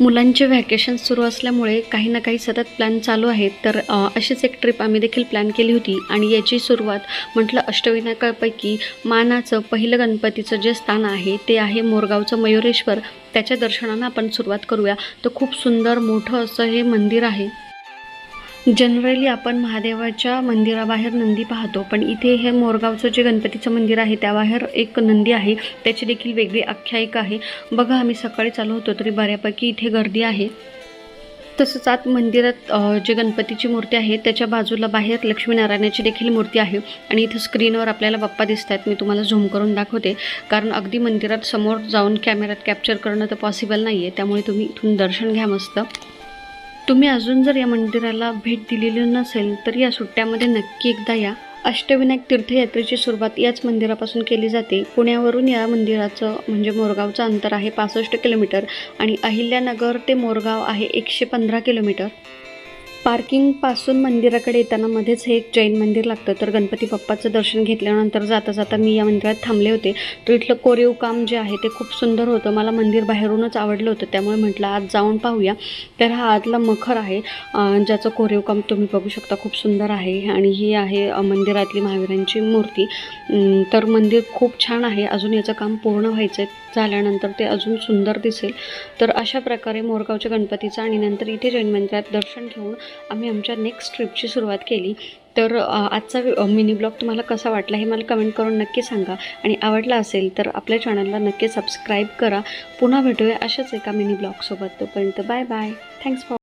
मुलांचे व्हॅकेशन सुरू असल्यामुळे काही ना काही सतत प्लॅन चालू आहेत. तर अशीच एक ट्रिप आम्ही देखील प्लॅन केली होती आणि याची सुरुवात म्हटलं अष्टविनायकापैकी मानाचं पहिलं गणपतीचं जे स्थान आहे ते आहे मोरगावचं मयुरेश्वर. त्याच्या दर्शनानं आपण सुरुवात करूया. तर खूप सुंदर मोठं असं हे मंदिर आहे. जनरली आपण महादेवाच्या मंदिराबाहेर नंदी पाहतो पण इथे हे मोरगावचं जे गणपतीचं मंदिर आहे त्याबाहेर एक नंदी आहे. त्याची देखील वेगळी आख्यायिका आहे. बघा आम्ही सकाळी चालू होतो तरी बऱ्यापैकी इथे गर्दी आहे. तसंच आत मंदिरात जे गणपतीची मूर्ती आहे त्याच्या बाजूला बाहेर लक्ष्मीनारायणाची देखील मूर्ती आहे. आणि इथं स्क्रीनवर आपल्याला बाप्पा दिसत आहेत. मी तुम्हाला झूम करून दाखवते. कारण अगदी मंदिरात समोर जाऊन कॅमेऱ्यात कॅप्चर करणं तर पॉसिबल नाही आहे त्यामुळे तुम्ही इथून दर्शन घ्या मस्त. तुम्ही अजून जर या मंदिराला भेट दिलेली नसेल तर या सुट्ट्यामध्ये नक्की एकदा या. अष्टविनायक तीर्थयात्रेची सुरुवात याच मंदिरापासून केली जाते. पुण्यावरून या मंदिराचं म्हणजे मोरगावचं अंतर आहे पासष्ट किलोमीटर आणि अहिल्यानगर ते मोरगाव आहे एकशे पंधरा किलोमीटर. पार्किंगपासून मंदिराकडे येताना मध्येच हे एक जैन मंदिर लागतं. तर गणपती बाप्पाचं दर्शन घेतल्यानंतर जाता जाता मी या मंदिरात थांबले होते. तर इथलं कोरीव काम जे आहे ते खूप सुंदर होतं. मला मंदिर बाहेरूनच आवडलं होतं. त्यामुळे म्हटलं आज जाऊन पाहूया. तर हा आतला मखर आहे. ज्याचं कोरीव काम तुम्ही बघू शकता. खूप सुंदर आहे. आणि ही आहे मंदिरातली महावीरांची मूर्ती. तर मंदिर खूप छान आहे. अजून याचं काम पूर्ण व्हायचं आहे झाल्यानंतर ते अजून सुंदर दिसेल. तर अशा प्रकारे मोरगावच्या गणपतीचं आणि नंतर इथे जैन मंदिरात दर्शन घेऊन आम्ही आमच्या नेक्स्ट ट्रिपची सुरुवात केली. तर आजचा मिनी ब्लॉग तुम्हाला कसा वाटला हे मला कमेंट करून नक्की सांगा. आणि आवडला असेल तर आपल्या चॅनलला नक्की सबस्क्राईब करा. पुन्हा भेटूया अशाच एका मिनी ब्लॉगसोबत तोपर्यंत बाय बाय थँक्स फॉर